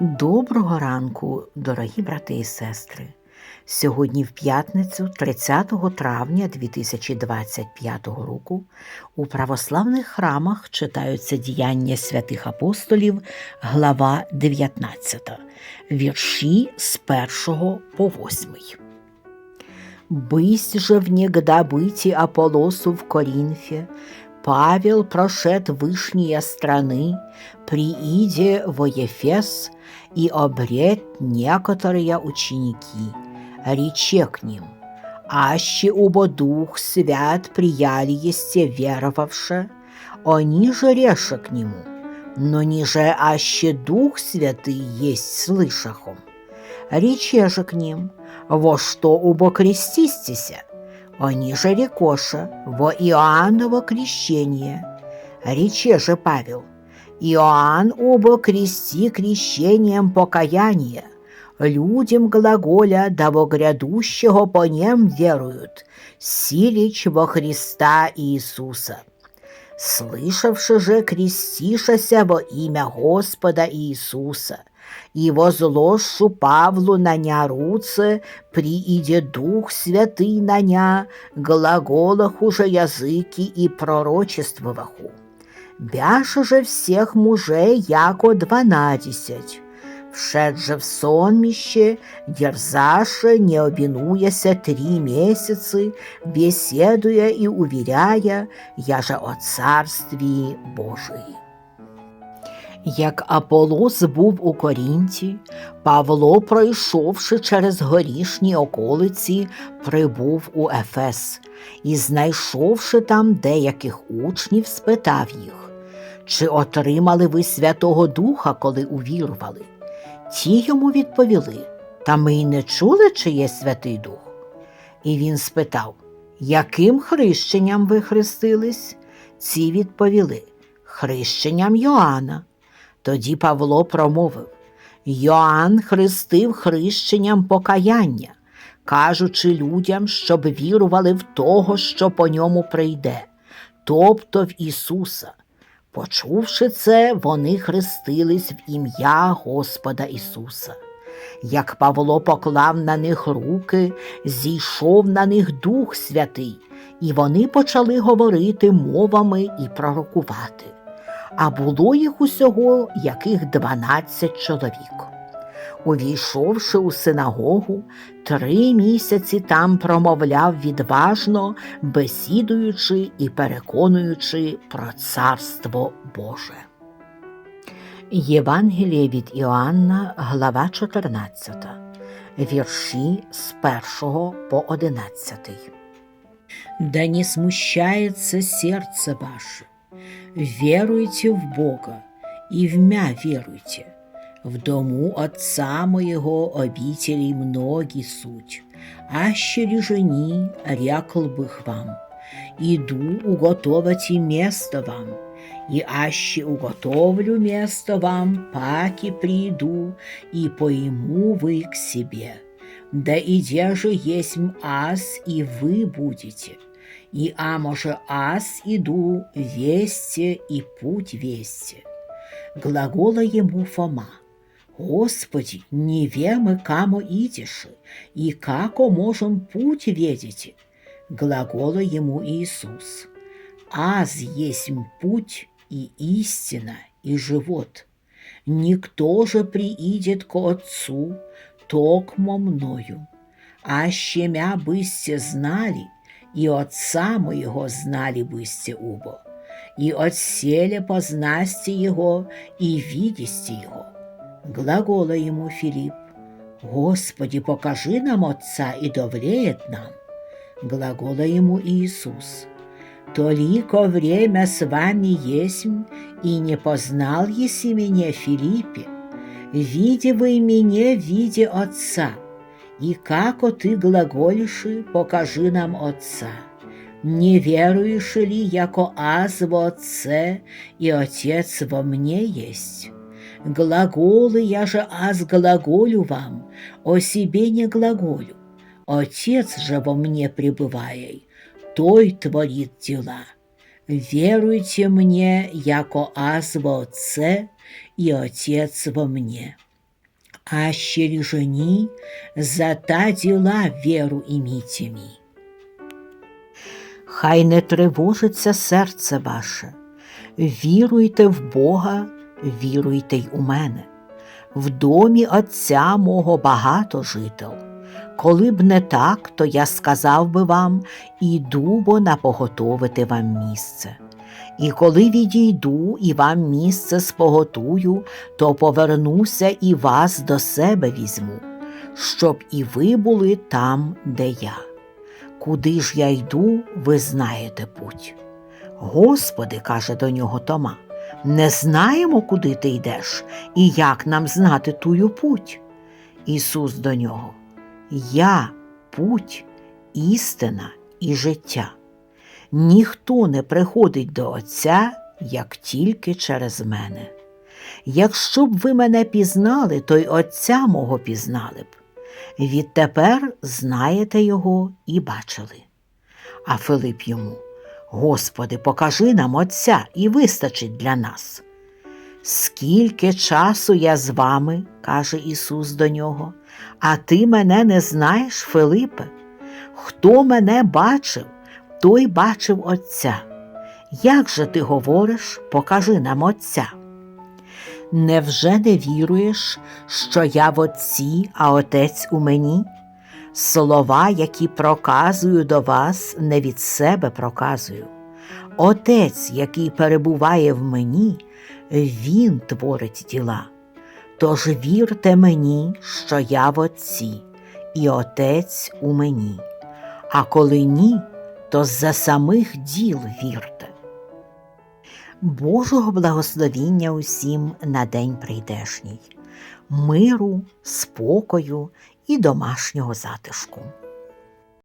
Доброго ранку, дорогі брати і сестри. Сьогодні в п'ятницю, 30 травня 2025 року, у православних храмах читаються діяння святих апостолів, глава 19, вірші з 1 по 8. Бысть же внегда быти Аполосу в Коринфе, Павел прошед вышние страны, прииде во Ефес и обрет некоторые ученики, рече к ним, аще убо Дух Свят прияли есте веровавше, они же реша к нему, но ниже аще Дух Святый есть слышахом. Рече же к ним, во что убо крестистися, они же рекоша во Иоанново крещение. Рече же Павел, Иоанн оба крести крещением покаяния, людям глаголя да во грядущего по нем веруют, силич во Христа Иисуса. Слышавши же крестишася во имя Господа Иисуса, и возложшу Павлу на ня руце, прииде Дух Святый на ня, глаголах уже языки и пророчествоваху. Бяше же всех мужей яко дванадесять. Вшед же в сонмище, дерзаше, не обинуяся три месяцы, беседуя и уверяя, я же о Царствии Божии. Як Аполос був у Корінті, Павло, пройшовши через горішні околиці, прибув у Ефес і, знайшовши там деяких учнів, спитав їх, чи отримали ви Святого Духа, коли увірували? Ті йому відповіли, та ми й не чули, чи є Святий Дух. І він спитав, яким хрещенням ви хрестились? Ці відповіли, хрещенням Йоанна. Тоді Павло промовив Йоанн хрестив хрещенням покаяння, кажучи людям, щоб вірували в того, що по ньому прийде, тобто в Ісуса. Почувши це, вони хрестились в ім'я Господа Ісуса. Як Павло поклав на них руки, зійшов на них Дух Святий, і вони почали говорити мовами і пророкувати а було їх усього яких дванадцять чоловік. Увійшовши у синагогу, три місяці там промовляв відважно, бесідуючи і переконуючи про Царство Боже. Євангеліє від Іоанна, глава 14, вірші з 1 по 11. Да не смущается сердце ваше, веруйте в Бога и в мя веруйте. В дому Отца моего обителей многие суть, аще ли жени, рякл бых вам, иду уготовать и место вам, и аще уготовлю место вам, паки приду, и пойму вы к себе. Да иде же есть аз, и вы будете – и а може аз иду весте и путь весте. Глагола ему Фома. Господи, не вемы камо идешь, и како можем путь ведите? Глагола ему Иисус. Аз есть путь и истина и живот. Никто же приидет к Отцу, токмо мною. Аще мя бысте знали, и Отца моего знали бысте убо, и отселе познасти Его и видисти Его. Глагола ему Филипп, Господи, покажи нам Отца и довлеет нам. Глагола ему Иисус, Толико время с вами есть, и не познал еси меня Филиппе, види вы меня, виде Отца, и како ты глаголиши, покажи нам Отца. Не веруешь ли, яко аз во Отце, и Отец во мне есть? Глаголы я же аз глаголю вам, о себе не глаголю. Отец же во мне пребывает, той творит дела. Веруйте мне, яко аз во Отце, и Отец во мне. А щели жени за та діла віру імійте мій. Хай не тривожиться серце ваше, віруйте в Бога, віруйте й у мене. В домі Отця мого багато жител. Коли б не так, то я сказав би вам, іду бо напоготовити вам місце. І коли відійду і вам місце споготую, то повернуся і вас до себе візьму, щоб і ви були там, де я. Куди ж я йду, ви знаєте путь. Господи, каже до нього Тома, не знаємо, куди ти йдеш, і як нам знати тую путь. Ісус до нього, Я путь, істина і життя. Ніхто не приходить до Отця, як тільки через мене. Якщо б ви мене пізнали, то й Отця мого пізнали б. Відтепер знаєте його і бачили. А Филип йому, Господи, покажи нам Отця і вистачить для нас. Скільки часу я з вами, каже Ісус до нього, а ти мене не знаєш, Филипе? Хто мене бачив, той бачив Отця. Як же ти говориш, покажи нам Отця? Невже не віруєш, що я в Отці, а Отець у мені? Слова, які проказую до вас, не від себе проказую. Отець, який перебуває в мені, Він творить діла. Тож вірте мені, що я в Отці, і Отець у мені. А коли ні, то за самих діл вірте. Божого благословіння усім на день прийдешній, миру, спокою і домашнього затишку.